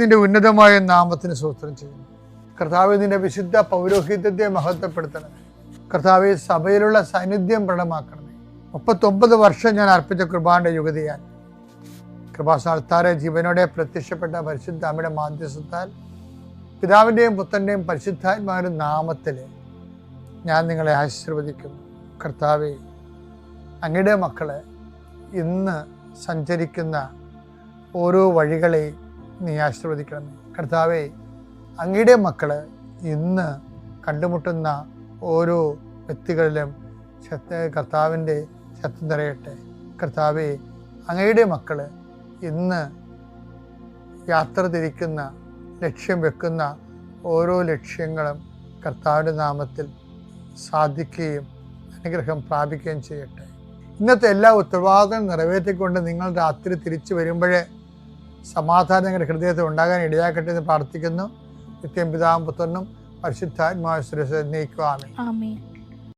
നിന്റെ ഉന്നതമായ നാമത്തിന് സൂത്രം ചെയ്യുന്നു. കർത്താവ് നിന്റെ വിശുദ്ധ പൗരോഹിത്യത്തെ മഹത്വപ്പെടുത്തണമേ. കർത്താവ് സഭയിലുള്ള സാന്നിധ്യം പ്രകടമാക്കണമേ. മുപ്പത്തൊമ്പത് വർഷം ഞാൻ അർപ്പിച്ച കൃപാന്റെ യുഗതിയാൽ. കൃപാസ്ഥാനത്താറെ ജീവനോടെ പ്രത്യക്ഷപ്പെട്ട പരിശുദ്ധ അമ്മയുടെ മാധ്യസ്ഥത്താൽ പിതാവിന്റെയും പുത്രന്റെയും പരിശുദ്ധാത്മാവിന്റെ നാമത്തിൽ ഞാൻ നിങ്ങളെ ആശീർവദിക്കുന്നു. കർത്താവെ അങ്ങയുടെ മക്കളെ ഇന്ന് സഞ്ചരിക്കുന്ന ഓരോ വഴികളെയും നീ ആശീർവദിക്കണം കർത്താവേ അങ്ങയുടെ മക്കൾ ഇന്ന് കണ്ടുമുട്ടുന്ന ഓരോ വ്യക്തികളിലും ശക്ത കർത്താവിന്റെ ശക്തി നിറയട്ടെ. കർത്താവെ അങ്ങയുടെ മക്കൾ ഇന്ന് യാത്ര തിരിക്കുന്ന ലക്ഷ്യം വെക്കുന്ന ഓരോ ലക്ഷ്യങ്ങളും കർത്താവിന്റെ നാമത്തിൽ സാധിക്കുകയും അനുഗ്രഹം പ്രാപിക്കുകയും ചെയ്യട്ടെ. ഇന്നത്തെ എല്ലാ ഉത്തരവാദിത്തം നിറവേറ്റിക്കൊണ്ട് നിങ്ങൾ രാത്രി തിരിച്ചു വരുമ്പോഴേ സമാധാനം നിങ്ങളുടെ ഹൃദയത്തിൽ ഉണ്ടാകാൻ ഇടയാക്കട്ടെ എന്ന് പ്രാർത്ഥിക്കുന്നു. നിത്യം പിതാവും പുത്രനും പരിശുദ്ധാത്മാവ് സുരക്ഷ നീക്കുവാമേ